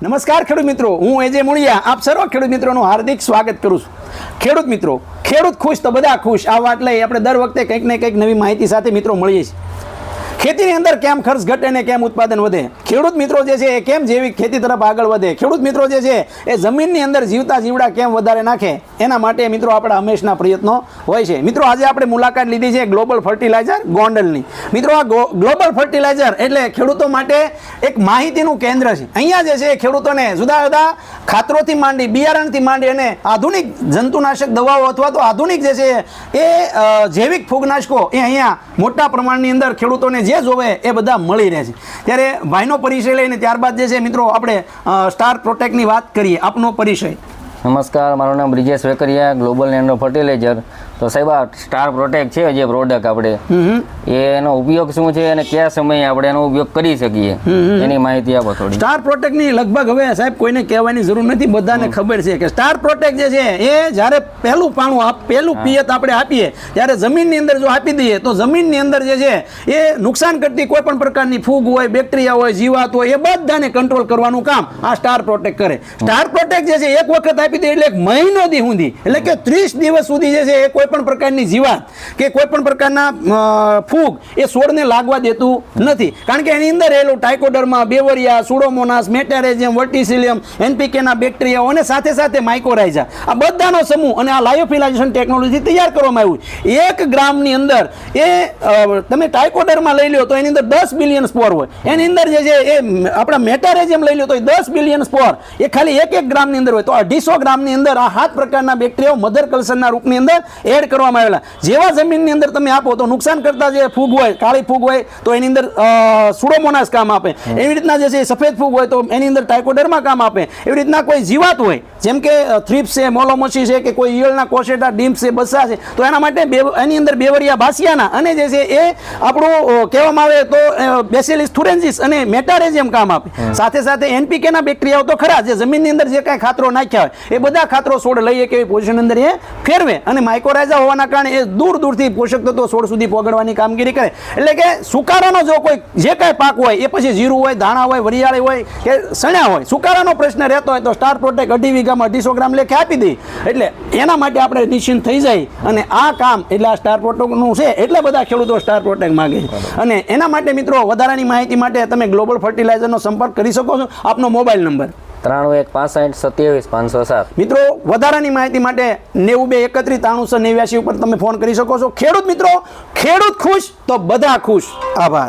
નમસ્કાર ખેડૂત મિત્રો, હું એજે મુળિયા. આપ સર્વ ખેડૂત મિત્રોનું હાર્દિક સ્વાગત કરું છું. ખેડૂત મિત્રો, ખેડૂત ખુશ તો બધા ખુશ. આ વાત લઈ આપણે દર વખતે કંઈક ને કંઈક નવી માહિતી સાથે મિત્રો મળીએ છીએ. ખેતીની અંદર કેમ ખર્ચ ઘટે ને કેમ ઉત્પાદન વધે? ખેડૂત મિત્રો જે છે એ કેમ જેવી ખેતી તરફ આગળ વધે? ખેડૂત મિત્રો જે છે એ જમીનની અંદર જીવતા જીવડા કેમ વધારે નાખે? એના માટે મિત્રો આપણા હંમેશના પ્રયત્નો હોય છે. મિત્રો, આજે આપણે મુલાકાત લીધી છે ગ્લોબલ ફર્ટિલાઇઝર ગોંડલની. મિત્રો, આ ગ્લોબલ ફર્ટિલાઇઝર એટલે ખેડૂતો માટે એક માહિતીનું કેન્દ્ર છે. અહીંયા જે છે, ખેડૂતોને જુદા જુદા ખાતરોથી માંડી, બિયારણથી માંડી અને આધુનિક જંતુનાશક દવાઓ અથવા તો આધુનિક જે છે, એ જૈવિક ફૂગનાશકો એ અહીંયા મોટા પ્રમાણની અંદર ખેડૂતોને જે જોવે એ બધા મળી રહે છે. ત્યારે ભાઈનો પરિચય લઈને ત્યારબાદ જે છે, મિત્રો, આપણે સ્ટાર પ્રોટેક્ટની વાત કરીએ. આપનો પરિચય. નમસ્કાર મારું નામ Brijesh Vekariya global nano fertiliser તો સાહેબ આ સ્ટાર પ્રોટેક્ટ છે જે પ્રોડક્ટ આપણે. એનો ઉપયોગ શું છે અને કયા સમયે આપણે એનો ઉપયોગ કરી શકીએ? એની માહિતી આપો થોડી. સ્ટાર પ્રોટેક્ટની લગભગ હવે સાહેબ કોઈને કહેવાની જરૂર નથી બધાને ખબર છે કે સ્ટાર પ્રોટેક્ટ જે છે એ જ્યારે પહેલું પાણું આપ પહેલું પિયત આપણે આપીએ ત્યારે જમીનની અંદર જો આપી દઈએ તો જમીનની અંદર જે છે એ નુકસાન કરતી કોઈ પણ પ્રકારની ફૂગ હોય બેક્ટેરિયા હોય જીવાત હોય એ બધાને કંટ્રોલ કરવાનું કામ આ સ્ટાર પ્રોટેક્ટ કરે. સ્ટાર પ્રોટેક્ટ જે છે એક વખત આપી દે એટલે મહિનો દી સુધી એટલે કે ત્રીસ દિવસ સુધી જે છે એ કોઈ પણ પ્રકારની જીવાત કે કોઈ પણ પ્રકારના ફૂગ એ છોડને લાગવા દેતું નથી. કારણ કે એની અંદર રહેલું Trichoderma Beauveria, Pseudomonas Metarhizium Verticillium, એનપીકેના બેક્ટેરિયાઓ અને સાથે સાથે માઇકોરાઇઝા આ બધાનો સમૂહ અને આ લાયોફિલાઇઝેશન ટેકનોલોજી તૈયાર કરવામાં આવ્યું એક ગ્રામની અંદર એ તમે ટાઇકોડરમાં લઈ લો તો એની અંદર દસ બિલિયન સ્પોર હોય. એની અંદર જે છે એ, આપણા મેટારેજિયમ લઈ લો તો દસ બિલિયન સ્પોર. એ ખાલી એક એક ગ્રામની અંદર હોય. તો અઢીસો ગ્રામની અંદર આ સાત પ્રકારના બેક્ટેરિયાઓ મધર કલ્ચરના રૂપની અંદર એડ કરવામાં આવેલા. જેવા જમીનની અંદર તમે આપો તો નુકસાન કરતા જે ફૂગ હોય કાળી ફૂગ હોય તો એની અંદર સુડોમોનાસ કામ આપે. એવી રીતના જે છે સફેદ ફૂગ હોય તો એની અંદર ટાઇકોડરમાં કામ આપે. એવી રીતના કોઈ જીવાત હોય જેમ કે થ્રીપ્સ છે મોલોમોસી છે કે કોઈ ઈયળના કોશેટા ડીમ્સ છે બસા છે તો એના માટે બે- એની અંદર બેવરિયા બાસિયાના અને જે છે એ આપણું કહેવામાં આવે તો બેસેલિસ થુરેન્સિસ અને મેટારેજિયમ કામ આપે. સાથે સાથે એનપીકેના બેક્ટેરિયાઓ તો ખરા જે જમીનની અંદર જે કાંઈ ખાતરો નાખ્યા હોય એ બધા ખાતરો છોડ લઈએ કે એવી પોઝિશન અંદર એ ફેરવે. અને માઇકોરાઇઝા હોવાના કારણે એ દૂર દૂરથી પોષક તત્વો છોડ સુધી પહોંચાડવાની કામગીરી કરે. એટલે કે સુકારાનો જો કોઈ જે કાંઈ પાક હોય એ પછી જીરું હોય ધાણા હોય વરિયાળી હોય કે સણ્યા હોય સુકારાનો પ્રશ્ન રહેતો હોય તો સ્ટાર પ્રોટેક અઢી વીઘામાં અઢીસો ગ્રામ લેખે આપી દઈ એટલે એના માટે આપણે નિશ્ચિંત થઈ જાય. અને આ કામ એટલે આ સ્ટાર પ્રોટેકનું છે એટલે બધા ખેડૂતો સ્ટાર પ્રોટેક માગે છે. અને એના માટે મિત્રો વધારાની માહિતી માટે તમે ગ્લોબલ ફર્ટિલાઇઝરનો સંપર્ક કરી શકો છો. આપનો મોબાઈલ નંબર. ત્રાણું એક પાસઠ સત્યાવીસ પાંચસો સાત. મિત્રો, વધારાની માહિતી માટે નેવું બે એકત્રીસ ત્રાણુંસો નેવ્યાસી ઉપર તમે ફોન કરી શકો છો. ખેડૂત મિત્રો, ખેડૂત ખુશ તો બધા ખુશ. આભાર.